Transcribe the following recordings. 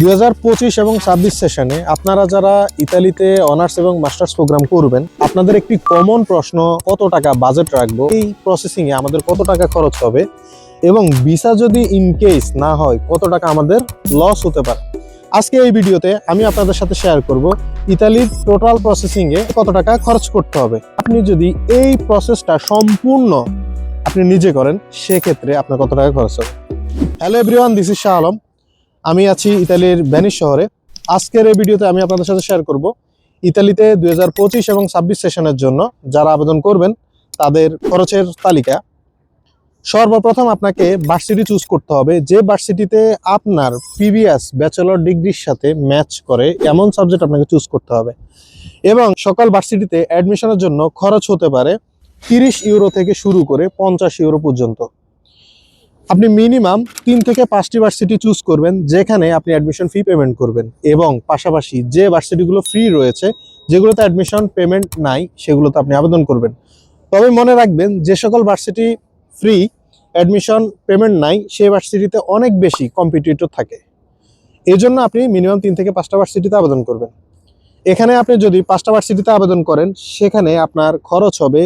দুই হাজার পঁচিশ এবং ছাব্বিশ সেশনে আপনারা যারা ইতালিতে অনার্স এবং মাস্টার্স প্রোগ্রাম করবেন, আপনাদের একটি কমন প্রশ্ন, কত টাকা বাজেট রাখব? এই প্রসেসিং এ আমাদের কত টাকা খরচ হবে? এবং ভিসা যদি ইন কেস না হয়, কত টাকা আমাদের লস হতে পারে? আজকে এই ভিডিওতে আমি আপনাদের সাথে শেয়ার করব ইতালির টোটাল প্রসেসিং এ কত টাকা খরচ করতে হবে। আপনি যদি এই প্রসেসটা সম্পূর্ণ আপনি নিজে করেন, সেক্ষেত্রে আপনার কত টাকা খরচ হবে? Hello everyone this is Shah Alam আমি আছি ইতালির ভ্যানিস শহরে। আজকের এই ভিডিওতে আমি আপনাদের সাথে শেয়ার করব ইতালিতে দুই হাজার পঁচিশ এবং ছাব্বিশ সেশনের জন্য যারা আবেদন করবেন, তাদের খরচের তালিকা। সর্বপ্রথম আপনাকে ভার্সিটি চুজ করতে হবে। যে ভার্সিটিতে আপনার প্রিভিয়াস ব্যাচেলর ডিগ্রির সাথে ম্যাচ করে, এমন সাবজেক্ট আপনাকে চুজ করতে হবে। এবং সকল ভার্সিটিতে অ্যাডমিশনের জন্য খরচ হতে পারে তিরিশ ইউরো থেকে শুরু করে পঞ্চাশ ইউরো পর্যন্ত। আপনি মিনিমাম তিন থেকে পাঁচটি ভার্সিটি চুজ করবেন, যেখানে আপনি অ্যাডমিশন ফি পেমেন্ট করবেন এবং পাশাপাশি যে ভার্সিটিগুলো ফ্রি রয়েছে, যেগুলোতে অ্যাডমিশন পেমেন্ট নাই, সেগুলোতে আপনি আবেদন করবেন। তবে মনে রাখবেন, যে সকল ভার্সিটি ফ্রি অ্যাডমিশন পেমেন্ট নাই, সেই ভার্সিটিতে অনেক বেশি কম্পিটিটর থাকে। এই জন্য আপনি মিনিমাম তিন থেকে পাঁচটা ভার্সিটিতে আবেদন করবেন। এখানে আপনি যদি পাঁচটা ভার্সিটিতে আবেদন করেন, সেখানে আপনার খরচ হবে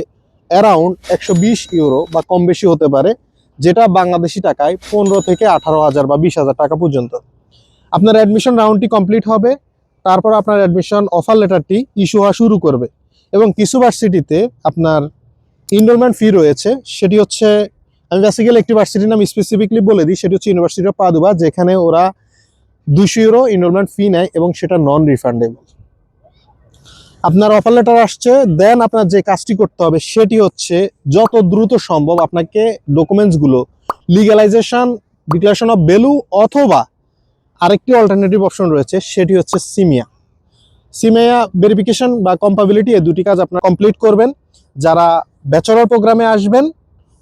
অ্যারাউন্ড একশো বিশ ইউরো বা কম বেশি হতে পারে। যেটা বাংলাদেশি টাকায় পনেরো থেকে আঠারো হাজার বা বিশ হাজার টাকা পর্যন্ত। আপনার অ্যাডমিশন রাউন্ডটি কমপ্লিট হবে, তারপর আপনার অ্যাডমিশন অফার লেটারটি ইস্যু হওয়া শুরু করবে এবং কিছু ভার্সিটিতে আপনার ইনরোলমেন্ট ফি রয়েছে, সেটি হচ্ছে, আমি বেসিক্যালি একটি ভার্সিটির নাম স্পেসিফিকলি বলে দিই, সেটি হচ্ছে ইউনিভার্সিটি অফ পাদুবা যেখানে ওরা দুশো ইউরো ইনরোলমেন্ট ফি নেয় এবং সেটা নন রিফান্ডেবল আপনার অফার লেটার আসছে দেন আপনার যে কাজটি করতে হবে সেটি হচ্ছে যত দ্রুত সম্ভব আপনাকে ডকুমেন্টসগুলো লিগ্যালাইজেশন ডিক্লারেশন অফ ভ্যালু অথবা আরেকটি অল্টারনেটিভ অপশন রয়েছে, সেটি হচ্ছে সিমিয়া সিমিয়া ভেরিফিকেশন বা কম্পাবিলিটি এই দুটি কাজ আপনারা কমপ্লিট করবেন। যারা ব্যাচেলর প্রোগ্রামে আসবেন,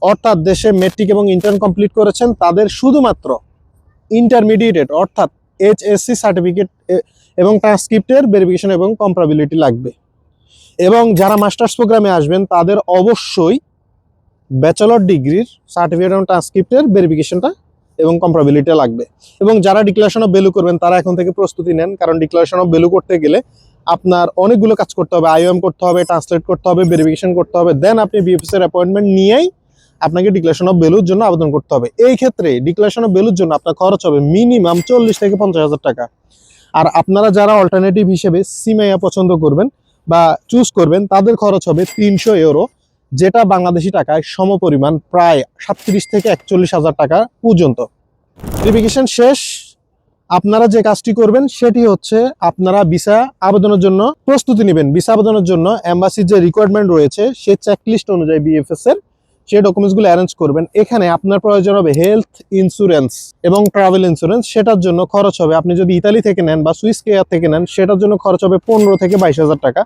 অর্থাৎ দেশে মেট্রিক এবং ইন্টার্ন কমপ্লিট করেছেন, তাদের শুধুমাত্র ইন্টারমিডিয়েট অর্থাৎ এইচএসসি সার্টিফিকেট এবং ট্রান্সক্রিপ্টের ভেরিফিকেশন এবং কম্পাবিলিটি লাগবে। এবং যারা মাস্টার্স প্রোগ্রামে আসবেন, তাদের অবশ্যই ব্যাচেলর ডিগ্রির সার্টিফিকেট এবং ট্রান্সক্রিপ্টের ভেরিফিকেশনটা এবং কম্পাবিলিটি লাগবে। এবং যারা ডিক্লারেশন অফ ভ্যালু করবেন, তারা এখন থেকে প্রস্তুতি নেন। কারণ ডিক্লারেশন অফ ভ্যালু করতে গেলে আপনার অনেকগুলো কাজ করতে হবে। আইওএম করতে হবে ট্রান্সলেট করতে হবে ভেরিফিকেশন করতে হবে। দেন আপনি বিএফএস এর অ্যাপয়েন্টমেন্ট নিয়েই আপনাকে ডিক্লারেশন অফ ভ্যালুর জন্য আবেদন করতে হবে। এই ক্ষেত্রে ডিক্লারেশন অফ ভ্যালুর জন্য আপনার খরচ হবে মিনিমাম চল্লিশ থেকে পঞ্চাশ হাজার টাকা। আর আপনারা যারা অল্টারনেটিভ হিসেবে সিমাইয়া পছন্দ করবেন বা চুজ করবেন, তাদের খরচ হবে তিনশো ইউরো যেটা বাংলাদেশি টাকায় সমপরিমাণ প্রায় সাতত্রিশ থেকে একচল্লিশ হাজার টাকা পর্যন্ত। ভেরিফিকেশন শেষ। আপনারা যে কাজটি করবেন, সেটি হচ্ছে আপনারা ভিসা আবেদনের জন্য প্রস্তুতি নেবেন। ভিসা আবেদনের জন্য অ্যাম্বাসির যে রিকোয়ারমেন্ট রয়েছে সেই চেকলিস্ট অনুযায়ী বিএফএস এর সেই ডকুমেন্টসগুলো অ্যারেঞ্জ করবেন। এখানে আপনার প্রয়োজন হবে হেলথ ইন্স্যুরেন্স এবং ট্রাভেল ইন্স্যুরেন্স সেটার জন্য খরচ হবে, আপনি যদি ইতালি থেকে নেন বা সুইস কেয়ার থেকে নেন, সেটার জন্য খরচ হবে পনেরো থেকে বাইশ হাজার টাকা।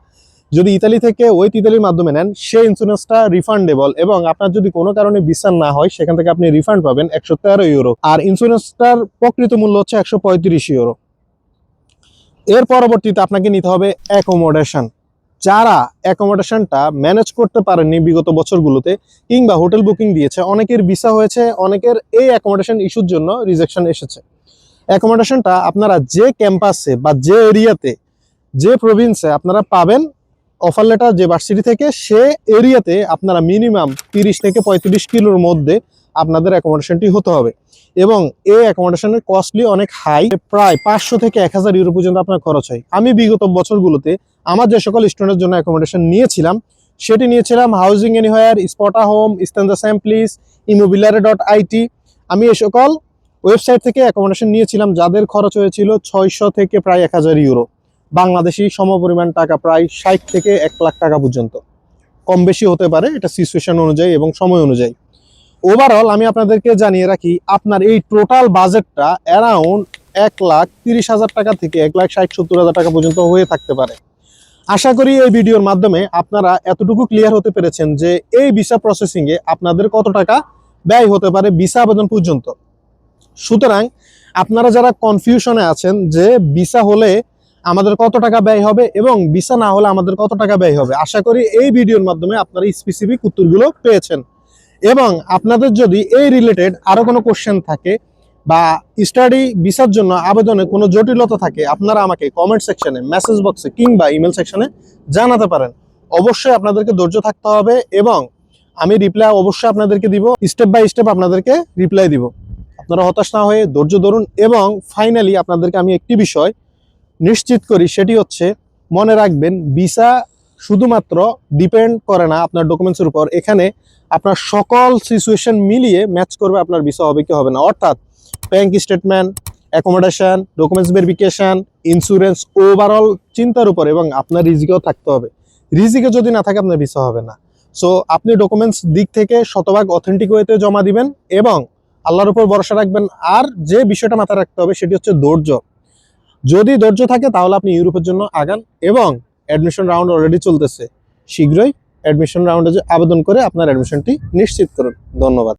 যদি ইতালি থেকে ওই ইতালির মাধ্যমে নেন, সেই ইন্স্যুরেন্সটা রিফান্ডেবল এবং আপনার যদি কোনো কারণে বিচার না হয়, সেখান থেকে আপনি রিফান্ড পাবেন একশো তেরো ইউরো আর ইন্স্যুরেন্সটার প্রকৃত মূল্য হচ্ছে একশো পঁয়ত্রিশ ইউরো এর পরবর্তীতে আপনাকে নিতে হবে অ্যাকোমোডেশন যারা অ্যাকোমোডেশনটা ম্যানেজ করতে পারেননি বিগত বছরগুলোতে কিংবা হোটেল বুকিং দিয়েছে, অনেকের ভিসা হয়েছে, অনেকের এই অ্যাকোমোডেশন ইস্যুর জন্য রিজেকশন এসেছে। অ্যাকোমোডেশনটা আপনারা যে ক্যাম্পাসে বা যে এরিয়াতে যে প্রভিন্সে আপনারা পাবেন অফার লেটার যে ভার্সিটি থেকে, সে এরিয়াতে আপনারা মিনিমাম তিরিশ থেকে পঁয়ত্রিশ কিলোর মধ্যে আপনাদের অ্যাকোমোডেশনটি হতে হবে। এবং এই অ্যাকোমোডেশনের কস্টলি অনেক হাই প্রায় পাঁচশো থেকে এক হাজার ইউরো পর্যন্ত আপনার খরচ হয়। আমি বিগত বছরগুলোতে আমার যে সকল স্টুডেন্টের জন্য অ্যাকোমোডেশন নিয়েছিলাম, সেটি নিয়েছিলাম housing anywhere Spotahome Stanza Semplice Immobiliare dot IT আমি এ সকল ওয়েবসাইট থেকে অ্যাকোমোডেশন নিয়েছিলাম, যাদের খরচ হয়েছিল ছয়শো থেকে প্রায় এক হাজার ইউরো বাংলাদেশি সমপরিমাণ টাকা প্রায় ষাট থেকে এক লাখ টাকা পর্যন্ত। কম বেশি হতে পারে এটা সিচুয়েশন অনুযায়ী এবং সময় অনুযায়ী। ওভারঅল আমি আপনাদেরকে জানিয়ে রাখি, আপনার এই টোটাল বাজেটটা অ্যারাউন্ড এক লাখ তিরিশ হাজার টাকা থেকে এক লাখ ষাট সত্তর হাজার টাকা পর্যন্ত হয়ে থাকতে পারে। আশা করি এই ভিডিওর মাধ্যমে আপনারা এতটুকু ক্লিয়ার হতে পেরেছেন যে এই ভিসা প্রসেসিংয়ে আপনাদের কত টাকা ব্যয় হতে পারে ভিসা আবেদন পর্যন্ত। সুতরাং আপনারা যারা কনফিউশনে আছেন যে ভিসা হলে আমাদের কত টাকা ব্যয় হবে এবং ভিসা না হলে আমাদের কত টাকা ব্যয় হবে, আশা করি এই ভিডিওর মাধ্যমে আপনারা স্পেসিফিক উত্তরগুলো পেয়েছেন। এবং আপনাদের যদি এই রিলেটেড আরও কোনো কোশ্চেন থাকে বা স্টাডি ভিসার জন্য আবেদনে কোনো জটিলতা থাকে, আপনারা আমাকে কমেন্ট সেকশনে মেসেজ বক্সে কিংবা ইমেল সেকশনে জানাতে পারেন। অবশ্যই আপনাদেরকে ধৈর্য থাকতে হবে এবং আমি রিপ্লাই অবশ্যই আপনাদেরকে দিব স্টেপ বাই স্টেপ আপনাদেরকে রিপ্লাই দিব। আপনারা হতাশ না হয়ে ধৈর্য ধরুন এবং ফাইনালি আপনাদেরকে আমি একটি বিষয় নিশ্চিত করি, সেটি হচ্ছে মনে রাখবেন ভিসা শুধুমাত্র ডিপেন্ড করে না আপনার ডকুমেন্টসের উপর। এখানে আপনার সকল সিচুয়েশন মিলিয়ে ম্যাচ করবে আপনার ভিসা হবে কি হবে না। অর্থাৎ bank statement accommodation documents verification insurance overall চিন্তার উপর এবং আপনার রিজিকেও থাকতে হবে। রিজিকে যদি না থাকে আপনার ভিসা হবে না। সো আপনি ডকুমেন্টস দিক থেকে শতভাগ অথেন্টিক ওয়েতে জমা দিবেন এবং আল্লাহর উপর ভরসা রাখবেন। আর যে বিষয়টা মাথায় রাখতে হবে সেটি হচ্ছে ধৈর্য। যদি ধৈর্য থাকে তাহলে আপনি ইউরোপের জন্য আগান এবং অ্যাডমিশন রাউন্ড অলরেডি চলতেছে। শীঘ্রই অ্যাডমিশন রাউন্ডে আবেদন করে আপনার অ্যাডমিশনটি নিশ্চিত করুন। ধন্যবাদ।